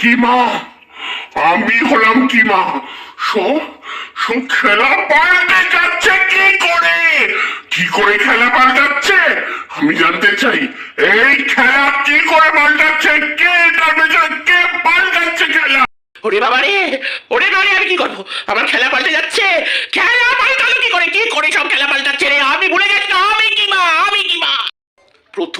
কি মা আমি হলাম কি মা শো শো খেলা পাল্টে যাচ্ছে কি করে? কি করে খেলা পাল্টাচ্ছে? আমি জানতে চাই এই খেলা কি করে পাল্টাচ্ছে? কে তার কে পাল্টাচ্ছে খেলা? ওরে বাবা রে ওরে বাবা রে, আমি কি করব? আমার খেলা পাল্টে যাচ্ছে। খেলা পাল্টালো কি করে? কি করে সব খেলা পাল্টাচ্ছে রে আমি ভুলে গেছি আমি কি মা আমি কি মা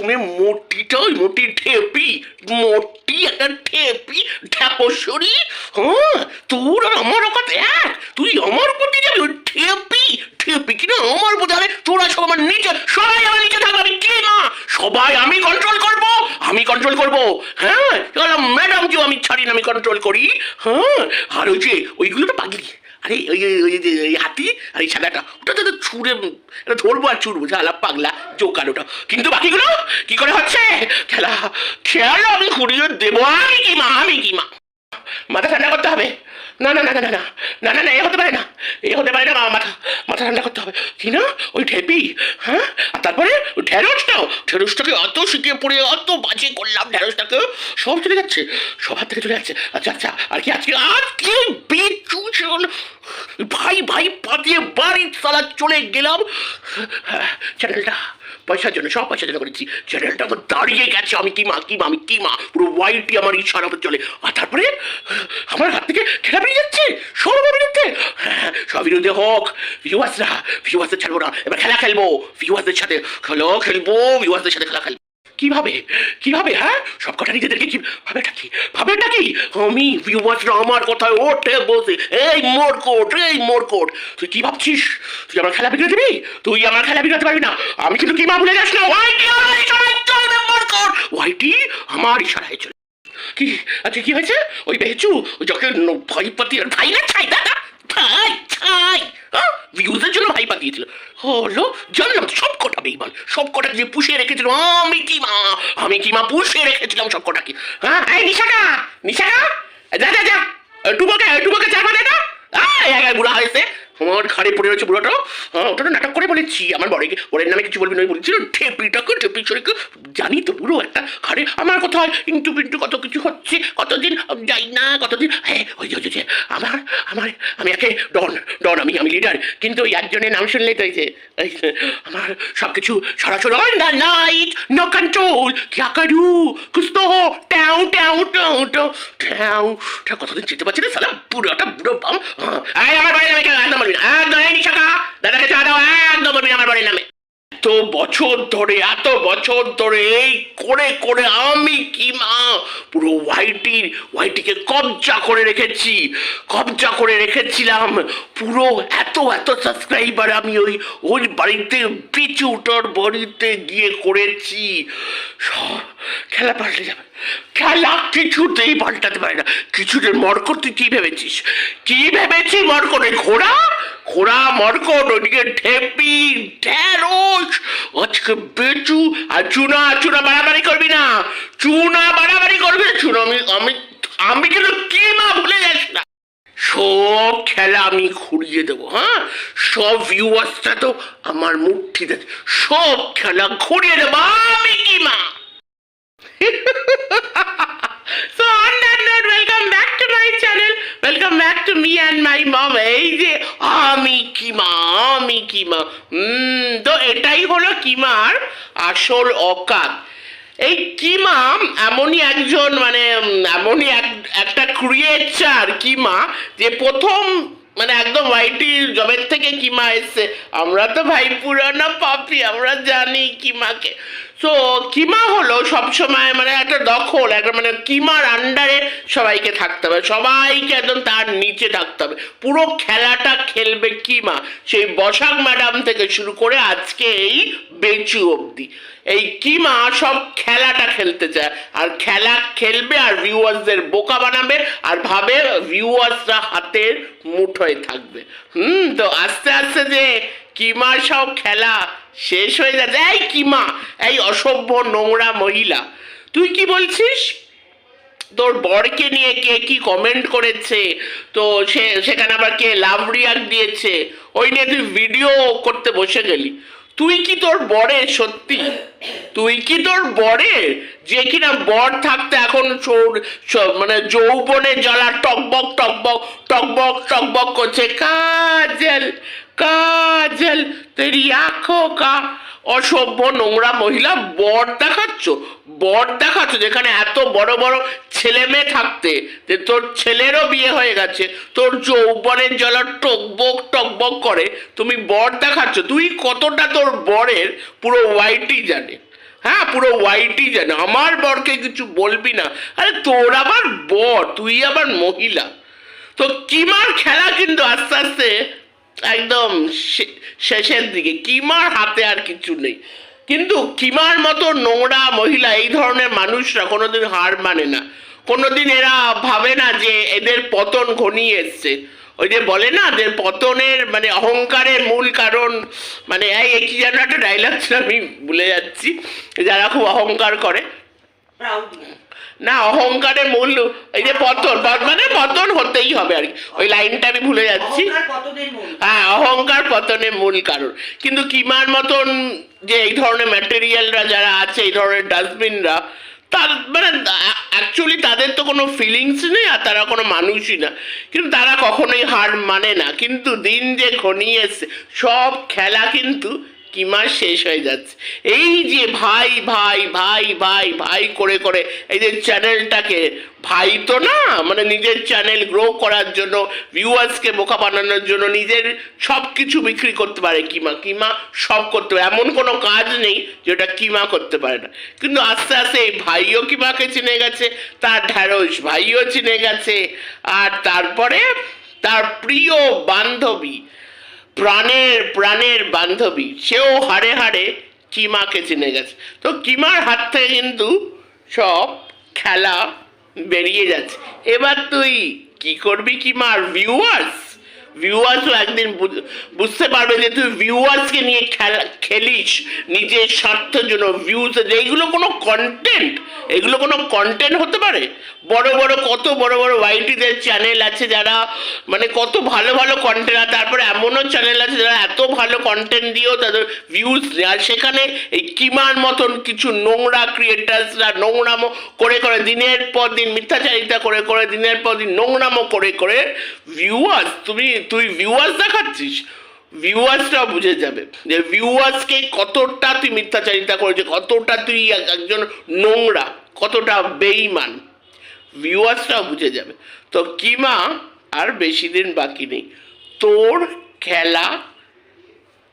প্রথমে মোটিটা ওই মোটি ঠেপি মোটি একটা ঠেপি ঠেপসরি হ্যাঁ তোর আর আমার ওকাত এক। তুই আমার দিয়ে যাবি, ওই ঠেপি ঠেপি কিনা আমার উপর যাবে। তোরা সব আমার নিচে, সবাই আমার নিচে থাকবে, আমি কি না? সবাই আমি কন্ট্রোল করব, আমি কন্ট্রোল করব। হ্যাঁ ম্যাডাম কেউ আমি ছাড়ি না, আমি কন্ট্রোল করি। হ্যাঁ আর ওই যে, ওইগুলো তো পাগলি। আরে ওই, ওই- ওই হাতি? আর এই সাদাটা, ওটা তো ছুঁড়ে, এটা ধরবো আর ছুড়বো ঝালা পাগলা ওটা। কিন্তু বাকিগুলো কি করে হচ্ছে? খেলা, খেয়াল আমি ঘুরিয়ে দেবো। আমি কি মা, আমি কি মা? মাথা ঠান্ডা করতে হবে। না না না না না না না না না, এ হতে পারে না, এ হতে পারে না মাথা মাথা ঠান্ডা করতে হবে। কি না? ওই ঢেপি হ্যাঁ? আর তারপরে ঢেঁড়সটাও, ঢেঁড়সটাকে অত শিখিয়ে পড়ে অত বাজে করলাম ঢেঁড়সটাকে, সব চলে যাচ্ছে সবার থেকে চলে যাচ্ছে। আচ্ছা আচ্ছা আর কি, আজকে আজকে বিচু চল ভাই ভাই পাতিয়ে বাড়ি সালা চলে গেলাম। চ্যানেলটা, পয়সার জন্য, সব পয়সার জন্য করেছি। চ্যানেলটা তো দাঁড়িয়ে গেছে, আমি কি মা কি মা, আমি কি মা? পুরো ওয়াইটি আমার মতো চলে। আর তারপরে আমার হাত থেকে খেলা বেরিয়ে যাচ্ছে সব বিরুদ্ধে সব বিরুদ্ধে হোক ভিউয়ার্সরা ভিউয়ার্সদের ছাড়বো না। এবার খেলা খেলব ভিউয়ার্সদের সাথে খেলো খেলব ভিউয়ার্সদের সাথে খেলা খেলব। কীভাবে? কীভাবে হ্যাঁ? সব কটা নিজেদেরকে কি ভাবেটা কি? ভাবেটা কি? আমি ভিউয়ার্সরা আমার কথায় ওঠে বসে এই মোর কোট, এই মোর কোট। তুই কি ভাবছিস? তুই আমার খেলা বিগড়ে দিবি? তুই আমার খেলা বিগড়াতে পারবি না। আমি কিন্তু কি মা ভুলে যাস না? ওয়াইটি আমার ইশারায় চলবে মোর কি? আচ্ছা কি হয়েছে? ওই বেচু ওই যাকে ন- ভাই পাতি আর ভাই না ছাই, দাদা! ভাই ছাই। ভিউজের জন্য ভাই পাতিয়েছিল হলো, জানলাম সব কটা বেইমান সব কটা যে পুষে রেখেছিল। আমি কি মা, আমি কি মা পুষে রেখেছিলাম সব কটাকে হ্যাঁ এই নিশাকা নিশাকা, যা যা যা। টুবোকে টুবোকে চাপা দে। না বুড়া হয়েছে। আমার ঘাড়ে পড়ে রয়েছে বুড়োটা। হ্যাঁ ওটা তো নাটক করে বলেছি। আমার বরের বরের নামে কিছু বলবি না বলছিল ঠেপিটাকে ঠেপি ছড়িকে জানি তো বুড়ো একটা ঘাড়ে আমার কথা হয় ইন্টু পিন্টু, কত কিছু হচ্ছে, কতদিন যাই না, কতদিন? হ্যাঁ ওই যে আমার আমার, আমি একে ডন ডন, আমি আমি লিডার। কিন্তু ওই একজনের নাম শুনলেই তো হয়েছে আমার সব কিছু সরাসরি on the night no control ক্যা করু কুস্ত হো, ট্যাও ট্যাও ট্যাও ট্যাও ট্যাও। কতদিন চিনতে পারছি না সালা বুড়োটা, বুড়ো বাম। হ্যাঁ আমার বাড়ি নামে কেন নামে। এত বছর ধরে, এত বছর ধরে এই করে করে আমি কি মা, পুরো ওয়াইটির ওয়াইটিকে কবজা করে রেখেছি, কবজা করে রেখেছিলাম। পুরো এত এত সাবস্ক্রাইবার আমি ওই ওই বাড়িতে পিচুটার বাড়িতে গিয়ে করেছি। সব খেলা পাল্টে যাবে। খেলা কিছুতেই পাল্টাতে পারে না। কিছুদের মরকট তুই কি ভেবেছিস? কি ভেবেছি মরকটে ঘোড়া? ঘোড়া মরকট, ওদিকে ঠেপি, ঢেঁড়স, আজকে বেচু আর চুনা চুনা বাড়াবাড়ি করবি না, চুনা বাড়াবাড়ি করবি না। চুনা, আমি আমি আমি কিন্তু কি না ভুলে যাস না। সব খেলা আমি ঘুরিয়ে দেবো হ্যাঁ? সব ভিউয়ার্সটা তো আমার মুঠিতে সব খেলা ঘুরিয়ে দেবো, আমি কি মা? যে আমি কিমা এই কিমা এমনই একজন মানে এমনই এক- একটা কিমা, যে প্রথম মানে একদম ওয়াইটি জবের থেকে কিমা এসছে। আমরা তো ভাই পুরানো পাপি, আমরা জানি কিমাকে। তো কিমা হলো সবসময় মানে একটা দখল, একটা মানে কিমার আন্ডারে সবাইকে থাকতে হবে, সবাইকে একদম তার নিচে থাকতে হবে। পুরো খেলাটা খেলবে কিমা, সেই বসাক ম্যাডাম থেকে শুরু করে আজকে এই বেচু অবধি। এই কিমা সব খেলাটা খেলতে চায়, আর খেলা খেলবে আর ভিউয়ার্সদের বোকা বানাবে, আর ভাবে ভিউয়ার্সরা হাতের মুঠোয় থাকবে। হুম, তো আস্তে আস্তে যে কিমার সব খেলা শেষ হয়ে যাচ্ছে এই কি মা? এই অসভ্য নোংরা মহিলা। তুই কি বলছিস? তোর বরকে নিয়ে কে কি কমেন্ট করেছে? তো সে, সেখানে আবার কে লাভ রিয়াক্ট দিয়েছে? ওই নিয়ে তুই ভিডিও করতে বসে গেলি। তুই কি তোর বরে সত্যি? তুই কি তোর বরে? যে কিনা বর থাকতে এখন মানে যৌবনে জ্বালা টকবক টকবক টকবক টকবক করছে। কাজল! কাজল, তেরি আঁখো কা। অসভ্য নোংরা মহিলা, বর দেখাচ্ছ? বর দেখাচ্ছ যেখানে এত বড় বড় ছেলে মেয়ে থাকতে। যে তোর ছেলেরও বিয়ে হয়ে গেছে, তোর যৌবনের জল টকবক টকবক করে। তুমি বর দেখাচ্ছ, তুই কতটা তোর বরের পুরো ওয়াইটি জানে? হ্যাঁ পুরো ওয়াইটি জানে। আমার বরকে কিছু বলবি না। আরে তোর আবার বর, তুই আবার মহিলা। তো কিমার খেলা কিন্তু আস্তে আস্তে একদম শেষের দিকে। কিমার হাতে আর কিছু নেই। কিন্তু কিমার মতো নোংরা মহিলা, এই ধরনের মানুষরা কোনোদিন হার মানে না। কোনোদিন এরা ভাবে না যে এদের পতন ঘনিয়ে এসছে। ওই যে বলে না যে পতনের মানে অহংকারের মূল কারণ মানে এই কি যেন একটা ডায়লগ আমি ভুলে যাচ্ছি, যারা খুব অহংকার করে। না অহংকারের মূল। এই যে পতন মানে পতন হতেই হবে আর কি। ওই লাইনটা আমি ভুলে যাচ্ছি। হ্যাঁ অহংকার পতনের মূল কারণ। কিন্তু কিমার মতন যে এই ধরনের ম্যাটেরিয়ালরা যারা আছে এই ধরনের ডাস্টবিনরা তার মানে অ্যাকচুয়ালি তাদের তো কোনো ফিলিংস নেই আর তারা কোনো মানুষই না। কিন্তু তারা কখনোই হার মানে না। কিন্তু দিন যে ঘনিয়ে এসছে সব খেলা কিন্তু কিমার শেষ হয়ে যাচ্ছে? এই যে ভাই ভাই ভাই ভাই ভাই করে করে এই যে চ্যানেলটাকে ভাই তো না মানে নিজের চ্যানেল গ্রো করার জন্য ভিউয়ার্সকে বোকা বানানোর জন্য নিজের সব কিছু বিক্রি করতে পারে কিমা কিমা সব করতে পারে। এমন কোনো কাজ নেই যেটা কিমা করতে পারে না। কিন্তু আস্তে আস্তে এই ভাইও কিমাকে চিনে গেছে, তার ঢ্যাঁড়স ভাইও চিনে গেছে, আর তারপরে তার প্রিয় বান্ধবী প্রাণের প্রাণের বান্ধবী, সেও হাড়ে হাড়ে কিমাকে চিনে গেছে। তো কিমার হাত থেকে কিন্তু সব খেলা বেরিয়ে যাচ্ছে। এবার তুই কি করবি কিমার ভিউয়ার্স ভিউয়ার্সও একদিন বুঝ- বুঝতে পারবে যে তুই ভিউয়ার্সকে নিয়ে খেলা, খেলিস, নিজের স্বার্থের জন্য ভিউজ এইগুলো কোনো কন্টেন্ট এগুলো কোনো কন্টেন্ট হতে পারে? বড় বড়, কত বড় বড় ওয়াইটিদের চ্যানেল আছে যারা মানে কত ভালো ভালো কন্টেন্ট আর তারপরে এমনও চ্যানেল আছে যারা এত ভালো কন্টেন্ট দিয়েও তাদের ভিউজ আর সেখানে এই কিমার মতন কিছু নোংরা ক্রিয়েটার্সরা নোংরামো করে করে, দিনের পর দিন মিথ্যাচারিতা করে করে, দিনের পর দিন নোংরামো করে করে ভিউয়ার্স তুমি তুই ভিউয়ার্স দেখাচ্ছিস ভিউয়ার্সরা বুঝে যাবে যে ভিউয়ার্সকে কতটা তুই মিথ্যাচারিতা করেছে কতটা তুই এক- একজন নোংরা, কতটা বেইমান ভিউয়ার্সরা বুঝে যাবে। তো কিমা আর বেশি দিন বাকি নেই। তোর খেলা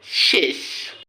শেষ।